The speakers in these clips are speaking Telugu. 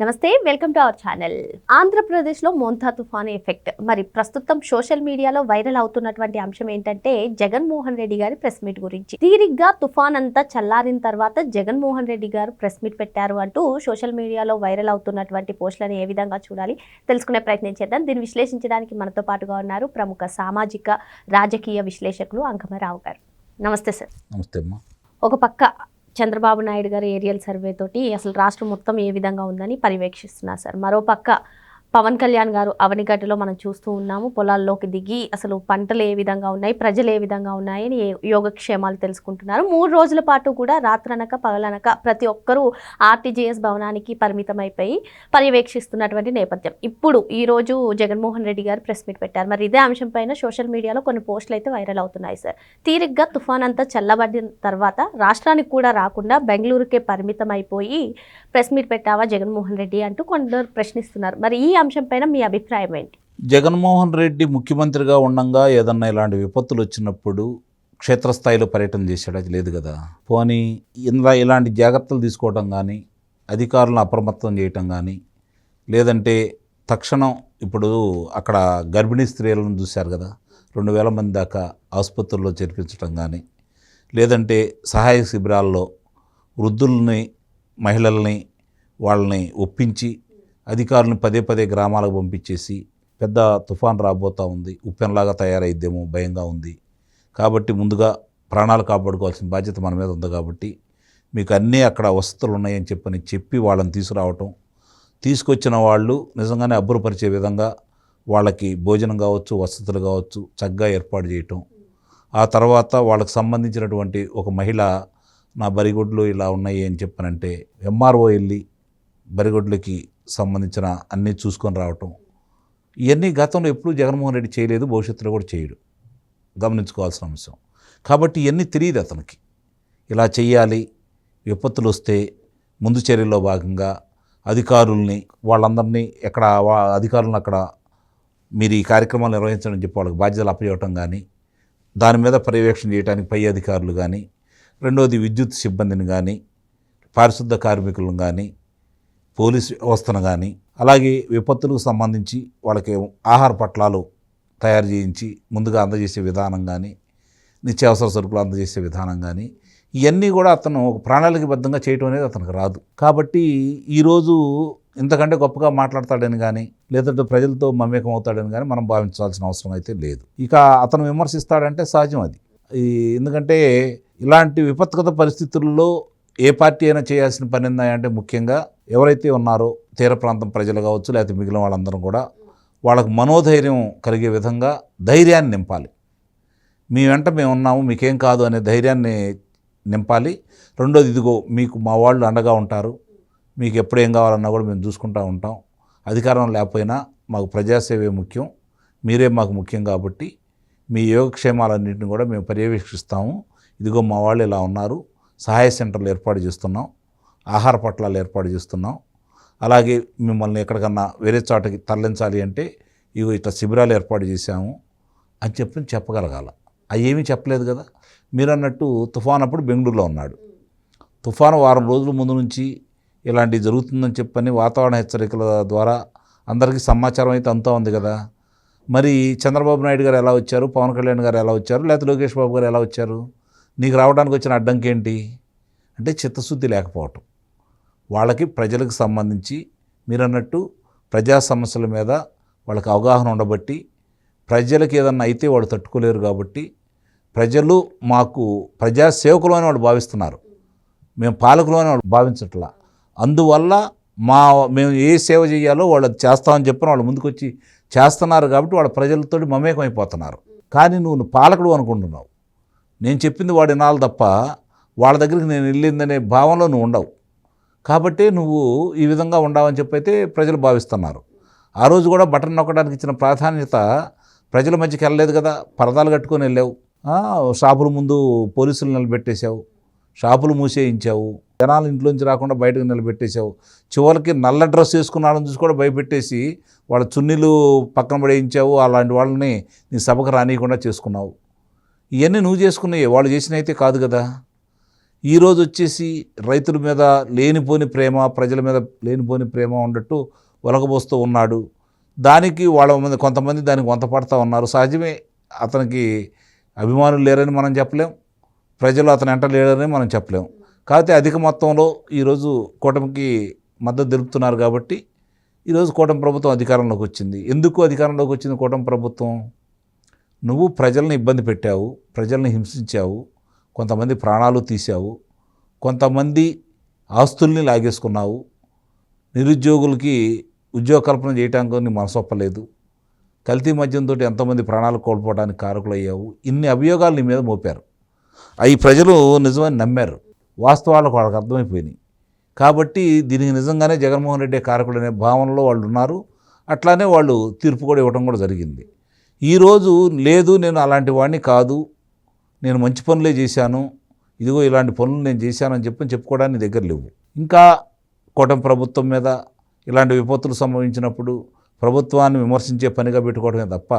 నమస్తే వెల్కమ్ టు అవర్ ఛానల్. ఆంధ్రప్రదేశ్లో మోంతా తుఫాను ఎఫెక్ట్. మరి ప్రస్తుతం సోషల్ మీడియాలో వైరల్ అవుతున్నటువంటి అంశం ఏంటంటే జగన్మోహన్ రెడ్డి గారి ప్రెస్ మీట్ గురించి. తీరిగ్గా తుఫాన్ అంతా చల్లారిన తర్వాత జగన్మోహన్ రెడ్డి గారు ప్రెస్ మీట్ పెట్టారు అంటూ సోషల్ మీడియాలో వైరల్ అవుతున్నటువంటి పోస్టులను ఏ విధంగా చూడాలి తెలుసుకునే ప్రయత్నం చేద్దాం. దీన్ని విశ్లేషించడానికి మనతో పాటుగా ఉన్నారు ప్రముఖ సామాజిక రాజకీయ విశ్లేషకులు అంకమరావు గారు. నమస్తే సార్. నమస్తే అమ్మా. ఒక పక్క చంద్రబాబు నాయుడు గారి ఏరియల్ సర్వే తోటి అసలు రాష్ట్రం మొత్తం ఏ విధంగా ఉందని పర్యవేక్షిస్తున్నారు సార్. మరో పక్క పవన్ కళ్యాణ్ గారు అవనిగడ్డలో మనం చూస్తూ ఉన్నాము. పొలాల్లోకి దిగి అసలు పంటలు ఏ విధంగా ఉన్నాయి ప్రజలు ఏ విధంగా ఉన్నాయని యోగక్షేమాలు తెలుసుకుంటున్నారు. మూడు రోజుల పాటు కూడా రాత్రనక పగలనక ప్రతి ఒక్కరూ ఆర్టీజీఎస్ భవనానికి పరిమితం అయిపోయి పర్యవేక్షిస్తున్నటువంటి నేపథ్యం. ఇప్పుడు ఈరోజు జగన్మోహన్ రెడ్డి గారు ప్రెస్ మీట్ పెట్టారు. మరి ఇదే అంశం పైన సోషల్ మీడియాలో కొన్ని పోస్టులు అయితే వైరల్ అవుతున్నాయి సార్. తీరిగ్గా తుఫాన్ అంతా చల్లబడిన తర్వాత రాష్ట్రానికి కూడా రాకుండా బెంగళూరుకే పరిమితం అయిపోయి ప్రెస్ మీట్ పెట్టావా జగన్మోహన్ రెడ్డి అంటూ కొందరు ప్రశ్నిస్తున్నారు. మరి ఈ అంశం పైన మీ అభిప్రాయం ఏంటి? జగన్మోహన్ రెడ్డి ముఖ్యమంత్రిగా ఉండంగా ఏదన్నా ఇలాంటి విపత్తులు వచ్చినప్పుడు క్షేత్రస్థాయిలో పర్యటన చేశాడు? అది లేదు కదా. పోనీ ఇలా ఇలాంటి జాగ్రత్తలు తీసుకోవటం కానీ అధికారులను అప్రమత్తం చేయటం కానీ లేదంటే తక్షణం ఇప్పుడు అక్కడ గర్భిణీ స్త్రీలను చూశారు కదా రెండు వేల మంది దాకా ఆసుపత్రుల్లో చేర్పించడం కానీ లేదంటే సహాయ శిబిరాల్లో వృద్ధుల్ని మహిళల్ని వాళ్ళని ఒప్పించి అధికారులను పదే పదే గ్రామాలకు పంపించేసి పెద్ద తుఫాన్ రాబోతూ ఉంది. ఉప్పెనలాగా తయారైద్దేమో భయంగా ఉంది. కాబట్టి ముందుగా ప్రాణాలు కాపాడుకోవాల్సిన బాధ్యత మన మీద ఉంది కాబట్టి మీకు అన్నీ అక్కడ వసతులు ఉన్నాయని చెప్పని చెప్పి వాళ్ళని తీసుకురావటం. తీసుకొచ్చిన వాళ్ళు నిజంగానే అబ్బురపరిచే విధంగా వాళ్ళకి భోజనం కావచ్చు వసతులు కావచ్చు చక్కగా ఏర్పాటు చేయటం. ఆ తర్వాత వాళ్ళకి సంబంధించినటువంటి ఒక మహిళ నా బరిగొడ్లు ఇలా ఉన్నాయి అని చెప్పనంటే ఎంఆర్ఓ వెళ్ళి బరిగొడ్లకి సంబంధించిన అన్నీ చూసుకొని రావటం. ఇవన్నీ గతంలో ఎప్పుడూ జగన్మోహన్ రెడ్డి చేయలేదు భవిష్యత్తులో కూడా చేయడు. గమనించుకోవాల్సిన అంశం. కాబట్టి ఇవన్నీ తెలియదు అతనికి. ఇలా చేయాలి విపత్తులు వస్తే ముందు చర్యల్లో భాగంగా అధికారుల్ని వాళ్ళందరినీ ఎక్కడ వా- అధికారులను అక్కడ మీరు ఈ కార్యక్రమాలు నిర్వహించడం చెప్పి వాళ్ళకి బాధ్యతలు అప్పచేయటం కానీ దాని మీద పర్యవేక్షణ చేయడానికి పై అధికారులు కానీ రెండోది విద్యుత్ సిబ్బందిని కానీ పారిశుద్ధ కార్మికులను కానీ పోలీస్ వ్యవస్థను కానీ అలాగే విపత్తులకు సంబంధించి వాళ్ళకి ఆహార పట్లాలు తయారు చేయించి ముందుగా అందజేసే విధానం కానీ నిత్యావసర సరుకులు అందజేసే విధానం కానీ ఇవన్నీ కూడా అతను ఒక ప్రణాళికబద్ధంగా చేయటం అనేది అతనికి రాదు. కాబట్టి ఈరోజు ఇంతకంటే గొప్పగా మాట్లాడతాడని కానీ లేదంటే ప్రజలతో మమేకం అవుతాడని కానీ మనం భావించాల్సిన అవసరం అయితే లేదు. ఇక అతను విమర్శిస్తాడంటే సహజం అది. ఎందుకంటే ఇలాంటి విపత్కత పరిస్థితుల్లో ఏ పార్టీ అయినా చేయాల్సిన పని ఏందంటే ముఖ్యంగా ఎవరైతే ఉన్నారో తీర ప్రాంతం ప్రజలు కావచ్చు లేకపోతే మిగిలిన వాళ్ళందరం కూడా వాళ్ళకు మనోధైర్యం కలిగే విధంగా ధైర్యాన్ని నింపాలి. మీ వెంట మేము ఉన్నాము మీకేం కాదు అనే ధైర్యాన్ని నింపాలి. రెండోది ఇదిగో మీకు మా వాళ్ళు అండగా ఉంటారు. మీకు ఎప్పుడు ఏం కావాలన్నా కూడా మేము చూసుకుంటూ ఉంటాం. అధికారం లేకపోయినా మాకు ప్రజాసేవే ముఖ్యం. మీరే మాకు ముఖ్యం కాబట్టి మీ యోగక్షేమాలన్నింటిని కూడా మేము పర్యవేక్షిస్తాము. ఇదిగో మా వాళ్ళు ఇలా ఉన్నారు. సహాయ సెంటర్లు ఏర్పాటు చేస్తున్నాం. ఆహార పట్లాలు ఏర్పాటు చేస్తున్నాం. అలాగే మిమ్మల్ని ఎక్కడికన్నా వేరే చోటకి తరలించాలి అంటే ఇగో ఇట్లా శిబిరాలు ఏర్పాటు చేశాము అని చెప్పి చెప్పగలగాల. అవి ఏమీ చెప్పలేదు కదా. మీరు అన్నట్టు తుఫాన్ అప్పుడు బెంగళూరులో ఉన్నాడు. తుఫాను వారం రోజుల ముందు నుంచి ఇలాంటివి జరుగుతుందని చెప్పని వాతావరణ హెచ్చరికల ద్వారా అందరికీ సమాచారం అయితే అంతా ఉంది కదా. మరి చంద్రబాబు నాయుడు గారు ఎలా వచ్చారు? పవన్ కళ్యాణ్ గారు ఎలా వచ్చారు? లేకపోతే లోకేష్ బాబు గారు ఎలా వచ్చారు? నీకు రావడానికి వచ్చిన అడ్డంకి ఏంటి? అంటే చిత్తశుద్ధి లేకపోవటం. వాళ్ళకి ప్రజలకు సంబంధించి మీరు అన్నట్టు ప్రజా సమస్యల మీద వాళ్ళకి అవగాహన ఉండబట్టి ప్రజలకు ఏదన్నా అయితే వాళ్ళు తట్టుకోలేరు కాబట్టి ప్రజలు మాకు ప్రజాసేవకులు అని వాళ్ళు భావిస్తున్నారు. మేము పాలకులు అని వాళ్ళు భావించట్లా. అందువల్ల మా మేము ఏ సేవ చేయాలో వాళ్ళు చేస్తామని చెప్పిన వాళ్ళు ముందుకొచ్చి చేస్తున్నారు కాబట్టి వాళ్ళ ప్రజలతో మమేకం అయిపోతున్నారు కానీ నువ్వు పాలకుడు అనుకుంటున్నావు. నేను చెప్పింది వాడు వినాలి తప్ప వాళ్ళ దగ్గరికి నేను వెళ్ళిందనే భావనలో నువ్వు ఉండవు. కాబట్టి నువ్వు ఈ విధంగా ఉండవని చెప్పైతే ప్రజలు భావిస్తున్నారు. ఆ రోజు కూడా బటన్ నొక్కడానికి ఇచ్చిన ప్రాధాన్యత ప్రజల మధ్యకి వెళ్ళలేదు కదా పరదాలు కట్టుకొని వెళ్ళావు. షాపుల ముందు పోలీసులు నిలబెట్టేశావు షాపులు మూసేయించావు. జనాలు ఇంట్లోంచి రాకుండా బయటకు నిలబెట్టేశావు. చివరికి నల్ల డ్రెస్ వేసుకున్న చూసి కూడా భయపెట్టేసి వాళ్ళ చున్నీలు పక్కన పడేయించావు. అలాంటి వాళ్ళని నీ సభకు రానియకుండా చేసుకున్నావు. ఇవన్నీ నువ్వు చేసుకున్నాయి. వాళ్ళు చేసినైతే అయితే కాదు కదా. ఈరోజు వచ్చేసి రైతుల మీద లేనిపోని ప్రేమ ప్రజల మీద లేనిపోని ప్రేమ ఉండట్టు ఒలగబోస్తూ ఉన్నాడు. దానికి వాళ్ళ మంది కొంతమంది దానికి వంత పడతా ఉన్నారు. సహజమే అతనికి అభిమానులు లేరని మనం చెప్పలేం. ప్రజలు అతని వెంట లేరని మనం చెప్పలేం. కాకపోతే అధిక మొత్తంలో ఈరోజు కూటమికి మద్దతు తెలుపుతున్నారు కాబట్టి ఈరోజు కూటమి ప్రభుత్వం అధికారంలోకి వచ్చింది. ఎందుకు అధికారంలోకి వచ్చింది కూటమి ప్రభుత్వం? నువ్వు ప్రజల్ని ఇబ్బంది పెట్టావు ప్రజల్ని హింసించావు కొంతమంది ప్రాణాలు తీసావు కొంతమంది ఆస్తుల్ని లాగేసుకున్నావు నిరుద్యోగులకి ఉద్యోగ కల్పన చేయడానికి నీ మనసొప్పలేదు కల్తీ మద్యంతో ఎంతోమంది ప్రాణాలు కోల్పోవడానికి కారకులయ్యావు ఇన్ని అభియోగాలు నీ మీద మోపారు. అవి ప్రజలు నిజమని నమ్మారు. వాస్తవాలకు వాళ్ళకి అర్థమైపోయినాయి కాబట్టి దీనికి నిజంగానే జగన్మోహన్ రెడ్డి కారకుడు అనే భావనలో వాళ్ళు ఉన్నారు. అట్లానే వాళ్ళు తీర్పు కూడా ఇవ్వడం కూడా జరిగింది. ఈరోజు లేదు నేను అలాంటి వాడిని కాదు నేను మంచి పనులే చేశాను ఇదిగో ఇలాంటి పనులు నేను చేశానని చెప్పని చెప్పుకోవడానికి దగ్గర లేవు. ఇంకా కూటమి ప్రభుత్వం మీద ఇలాంటి విపత్తులు సంభవించినప్పుడు ప్రభుత్వాన్ని విమర్శించే పనిగా పెట్టుకోవడమే తప్ప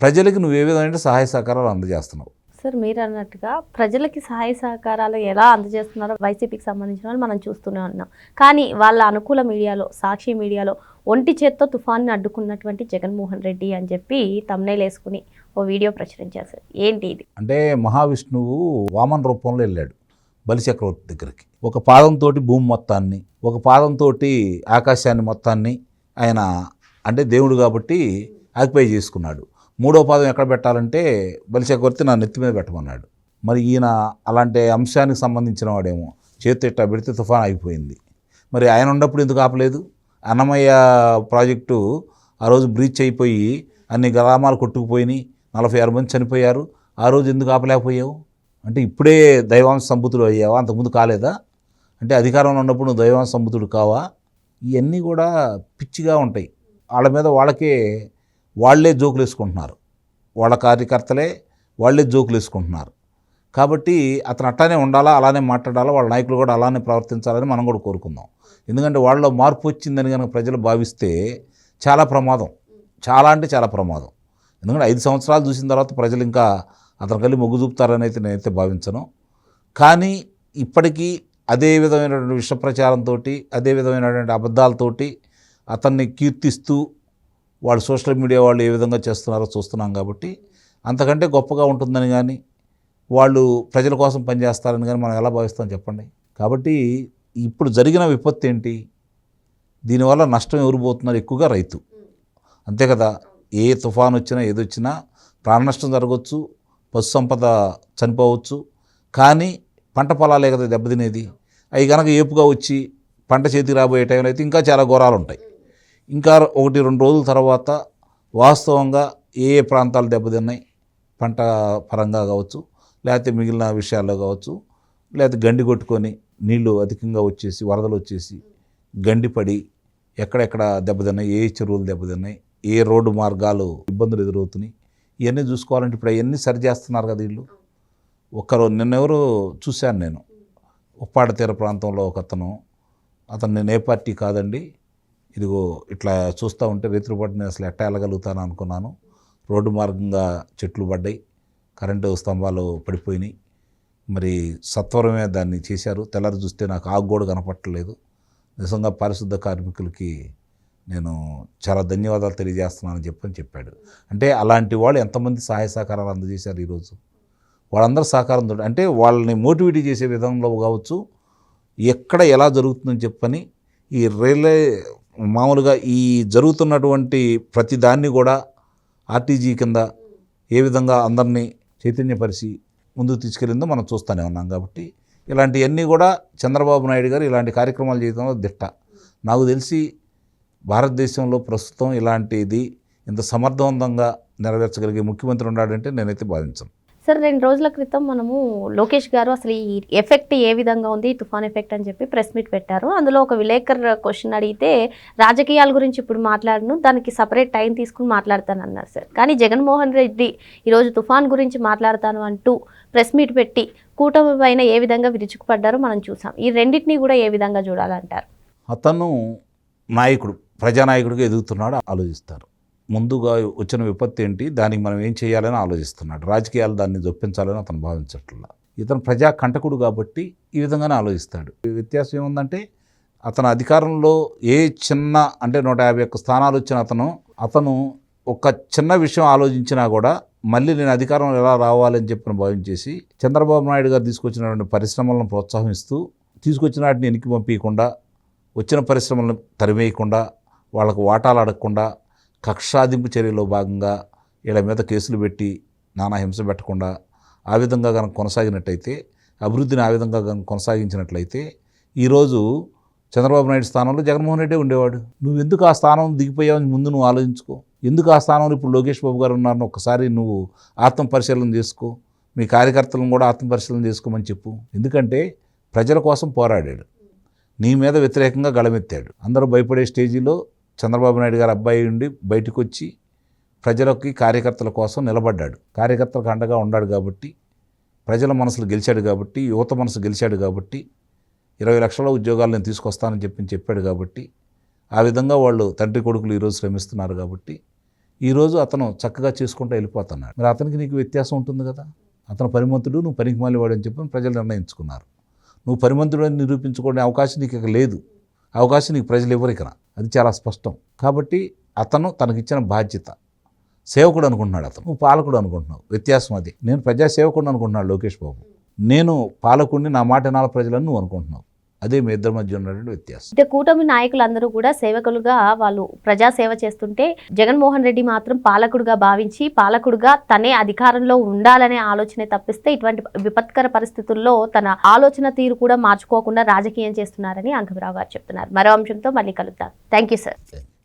ప్రజలకు నువ్వు ఏ విధమైన సహాయ సహకారాలు అందజేస్తున్నావు? సార్ మీరు అన్నట్టుగా ప్రజలకి సహాయ సహకారాలు ఎలా అందజేస్తున్నారో వైసీపీకి సంబంధించిన వాళ్ళు మనం చూస్తూనే ఉన్నాం కానీ వాళ్ళ అనుకూల మీడియాలో సాక్షి మీడియాలో ఒంటి చేత్తో తుఫాన్ని అడ్డుకున్నటువంటి జగన్మోహన్ రెడ్డి అని చెప్పి తమ్నేలు వేసుకుని ఓ వీడియో ప్రచురించారు సార్. ఏంటి ఇది? అంటే మహావిష్ణువు వామన్ రూపంలో వెళ్ళాడు బలిచక్రవర్తి దగ్గరికి. ఒక పాదంతో భూమి మొత్తాన్ని ఒక పాదంతో ఆకాశాన్ని మొత్తాన్ని ఆయన అంటే దేవుడు కాబట్టి ఆక్యుపై చేసుకున్నాడు. మూడో పాదం ఎక్కడ పెట్టాలంటే బలిచక్రవర్తి నా నెత్తి మీద పెట్టమన్నాడు. మరి ఈయన అలాంటి అంశానికి సంబంధించిన వాడేమో. చేతి పెడితే తుఫాన్ అయిపోయింది మరి ఆయన ఉన్నప్పుడు ఎందుకు ఆపలేదు? అన్నమయ్య ప్రాజెక్టు ఆ రోజు బ్రీచ్ అయిపోయి అన్ని గ్రామాలు కొట్టుకుపోయినాయి. నలభై ఆరు మంది చనిపోయారు. ఆ రోజు ఎందుకు ఆపలేకపోయావు? అంటే ఇప్పుడే దైవాంశ సంబుతుడు అయ్యావా? అంతకుముందు కాలేదా? అంటే అధికారంలో ఉన్నప్పుడు నువ్వు దైవాంశ సంబుతుడు కావా? ఇవన్నీ కూడా పిచ్చిగా ఉంటాయి. వాళ్ళ మీద వాళ్ళకే వాళ్ళే జోకులు వేసుకుంటున్నారు. వాళ్ళ కార్యకర్తలే వాళ్ళే జోకులు వేసుకుంటున్నారు. కాబట్టి అతను అట్టానే ఉండాలా అలానే మాట్లాడాలా వాళ్ళ నాయకులు కూడా అలానే ప్రవర్తించాలని మనం కూడా కోరుకుందాం. ఎందుకంటే వాళ్ళలో మార్పు వచ్చిందని కనుక ప్రజలు భావిస్తే చాలా ప్రమాదం. చాలా అంటే చాలా ప్రమాదం. ఎందుకంటే ఐదు సంవత్సరాలు చూసిన తర్వాత ప్రజలు ఇంకా అతను కలిసి మొగ్గు చూపుతారని అయితే నేనైతే భావించను. కానీ ఇప్పటికీ అదే విధమైనటువంటి విష ప్రచారంతో అదే విధమైనటువంటి అబద్ధాలతోటి అతన్ని కీర్తిస్తూ వాళ్ళు సోషల్ మీడియా వాళ్ళు ఏ విధంగా చేస్తున్నారో చూస్తున్నాం కాబట్టి అంతకంటే గొప్పగా ఉంటుందని కానీ వాళ్ళు ప్రజల కోసం పనిచేస్తారని కానీ మనం ఎలా భావిస్తాం చెప్పండి. కాబట్టి ఇప్పుడు జరిగిన విపత్తు ఏంటి? దీనివల్ల నష్టం ఎవరు పోతున్నారు? ఎక్కువగా రైతు. అంతే కదా? ఏ తుఫాన్ వచ్చినా ఏదొచ్చినా ప్రాణ నష్టం జరగవచ్చు పశు సంపద చనిపోవచ్చు. కానీ పంట పొలాలే కదా దెబ్బతినేది. అవి కనుక ఏపుగా వచ్చి పంట చేతికి రాబోయే టైంలో అయితే ఇంకా చాలా ఘోరాలు ఉంటాయి ఇంకా ఒకటి రెండు రోజుల తర్వాత వాస్తవంగా ఏ ఏ ప్రాంతాలు దెబ్బతిన్నాయి పంట పరంగా కావచ్చు లేకపోతే మిగిలిన విషయాల్లో కావచ్చు లేకపోతే గండి కొట్టుకొని నీళ్ళు అధికంగా వచ్చేసి వరదలు వచ్చేసి గండిపడి ఎక్కడెక్కడ దెబ్బతిన్నాయి ఏ చెరువులు దెబ్బతిన్నాయి ఏ రోడ్డు మార్గాలు ఇబ్బందులు ఎదురవుతున్నాయి ఇవన్నీ చూసుకోవాలంటే ఇప్పుడు అవన్నీ సరి చేస్తున్నారు కదా వీళ్ళు. ఒక్కరు నిన్నెవరు చూశాను నేను. ఉప్పాడ తీర ప్రాంతంలో ఒక అతను. అతను నేను ఏ పార్టీ కాదండి. ఇదిగో ఇట్లా చూస్తూ ఉంటే రేత్రిపాటు నేను అసలు ఎట్టా వెళ్ళగలుగుతాను అనుకున్నాను. రోడ్డు మార్గంగా చెట్లు పడ్డాయి. కరెంటు స్తంభాలు పడిపోయినాయి. మరి సత్వరమే దాన్ని చేశారు. తెల్లారి చూస్తే నాకు ఆగు కూడా కనపట్టలేదు. నిజంగా పారిశుద్ధ కార్మికులకి నేను చాలా ధన్యవాదాలు తెలియజేస్తున్నానని చెప్పని చెప్పాడు. అంటే అలాంటి వాళ్ళు ఎంతమంది సహాయ సహకారాలు అందజేశారు ఈరోజు? వాళ్ళందరూ సహకారం తోటి అంటే వాళ్ళని మోటివేట్ చేసే విధంలో కావచ్చు ఎక్కడ ఎలా జరుగుతుందని చెప్పని ఈ రైల్వే మామూలుగా ఈ జరుగుతున్నటువంటి ప్రతి దాన్ని కూడా ఆర్టీజీ కింద ఏ విధంగా అందరినీ చైతన్యపరిచి ముందుకు తీసుకెళ్ళిందో మనం చూస్తూనే ఉన్నాం కాబట్టి ఇలాంటివన్నీ కూడా చంద్రబాబు నాయుడు గారు ఇలాంటి కార్యక్రమాలు చేయడంలో దిట్ట. నాకు తెలిసి భారతదేశంలో ప్రస్తుతం ఇలాంటిది ఇంత సమర్థవంతంగా నెరవేర్చగలిగే ముఖ్యమంత్రి ఉన్నాడంటే నేనైతే భావించను. సార్ రెండు రోజుల క్రితం మనము లోకేష్ గారు అసలు ఈ ఎఫెక్ట్ ఏ విధంగా ఉంది తుఫాన్ ఎఫెక్ట్ అని చెప్పి ప్రెస్ మీట్ పెట్టారు. అందులో ఒక విలేకర్ క్వశ్చన్ అడిగితే రాజకీయాల గురించి ఇప్పుడు మాట్లాడను దానికి సపరేట్ టైం తీసుకుని మాట్లాడతాను అన్నారు సార్. కానీ జగన్మోహన్ రెడ్డి ఈరోజు తుఫాన్ గురించి మాట్లాడతాను అంటూ ప్రెస్ మీట్ పెట్టి కూటమి పైన ఏ విధంగా విరుచుకుపడ్డారో మనం చూసాం. ఈ రెండింటినీ కూడా ఏ విధంగా చూడాలంటారు? అతను నాయకుడు ప్రజానాయకుడిగా ఎదుగుతున్నాడు ఆలోచిస్తారు ముందుగా వచ్చిన విపత్తు ఏంటి? దానికి మనం ఏం చేయాలని ఆలోచిస్తున్నాడు. రాజకీయాలు దాన్ని జొప్పించాలని అతను భావించట్లా. ఇతను ప్రజా కంటకుడు కాబట్టి ఈ విధంగానే ఆలోచిస్తాడు. ఈ వ్యత్యాసం ఏముందంటే అతను అధికారంలో ఏ చిన్న అంటే నూట యాభై ఒక్క స్థానాలు వచ్చిన అతను అతను ఒక చిన్న విషయం ఆలోచించినా కూడా మళ్ళీ నేను అధికారంలో ఎలా రావాలని చెప్పిన భావించేసి చంద్రబాబు నాయుడు గారు తీసుకొచ్చినటువంటి పరిశ్రమలను ప్రోత్సహిస్తూ తీసుకొచ్చిన వాటిని వెనక్కి పంపించకుండా వచ్చిన పరిశ్రమలను తరిమేయకుండా వాళ్ళకు వాటాలు అడగకుండా కక్షాదింపు చర్యలో భాగంగా వీళ్ళ మీద కేసులు పెట్టి నానా హింస పెట్టకుండా ఆ విధంగా కనుక కొనసాగినట్టయితే అభివృద్ధిని ఆ విధంగా కనుక కొనసాగించినట్లయితే ఈరోజు చంద్రబాబు నాయుడు స్థానంలో జగన్మోహన్ రెడ్డి ఉండేవాడు. నువ్వు ఎందుకు ఆ స్థానం దిగిపోయావని ముందు నువ్వు ఆలోచించుకో. ఎందుకు ఆ స్థానంలో ఇప్పుడు లోకేష్ బాబు గారు ఉన్నారని ఒకసారి నువ్వు ఆత్మ పరిశీలన చేసుకో. మీ కార్యకర్తలను కూడా ఆత్మ పరిశీలన చేసుకోమని చెప్పు. ఎందుకంటే ప్రజల కోసం పోరాడాడు. నీ మీద వ్యతిరేకంగా గళమెత్తాడు. అందరూ భయపడే స్టేజీలో చంద్రబాబు నాయుడు గారు అబ్బాయి ఉండి బయటకు వచ్చి ప్రజలకి కార్యకర్తల కోసం నిలబడ్డాడు. కార్యకర్తలకు అండగా ఉన్నాడు కాబట్టి ప్రజల మనసులు గెలిచాడు కాబట్టి యువత మనసు గెలిచాడు కాబట్టి ఇరవై లక్షల ఉద్యోగాలు నేను తీసుకొస్తానని చెప్పి చెప్పాడు కాబట్టి ఆ విధంగా వాళ్ళు తండ్రి కొడుకులు ఈరోజు శ్రమిస్తున్నారు కాబట్టి ఈరోజు అతను చక్కగా చేసుకుంటూ వెళ్ళిపోతున్నాడు. మరి అతనికి నీకు వ్యత్యాసం ఉంటుంది కదా? అతను పరిమంతుడు నువ్వు పనికి వాడు అని చెప్పి ప్రజలు నిర్ణయించుకున్నారు. నువ్వు పరిమంతుడు అని నిరూపించుకునే అవకాశం నీకు ఇక లేదు. అవకాశం నీకు ప్రజలు ఇవ్వరు ఇక్కడ. అది చాలా స్పష్టం. కాబట్టి అతను తనకిచ్చిన బాధ్యత. సేవకుడు అనుకుంటున్నాడు అతను. నువ్వు పాలకుడు అనుకుంటున్నావు. వ్యత్యాసం అది. నేను ప్రజాసేవకుడు అనుకుంటున్నాడు లోకేష్ బాబు. నేను పాలకుడిని నా మాట నాల ప్రజలను నువ్వు అనుకుంటున్నావు. అదే మీ ఇద్దరి మధ్య ఉన్నటువంటి వ్యత్యాసం. అంటే కూటమి నాయకులందరూ కూడా సేవకులుగా వాళ్ళు ప్రజా సేవ చేస్తుంటే జగన్మోహన్ రెడ్డి మాత్రం పాలకుడుగా భావించి పాలకుడుగా తనే అధికారంలో ఉండాలనే ఆలోచనే తప్పిస్తే ఇటువంటి విపత్కర పరిస్థితుల్లో తన ఆలోచన తీరు కూడా మార్చుకోకుండా రాజకీయం చేస్తున్నారని అంకమరావు గారు చెప్తున్నారు. మరో అంశంతో మళ్ళీ కలుద్దాం. Thank you sir.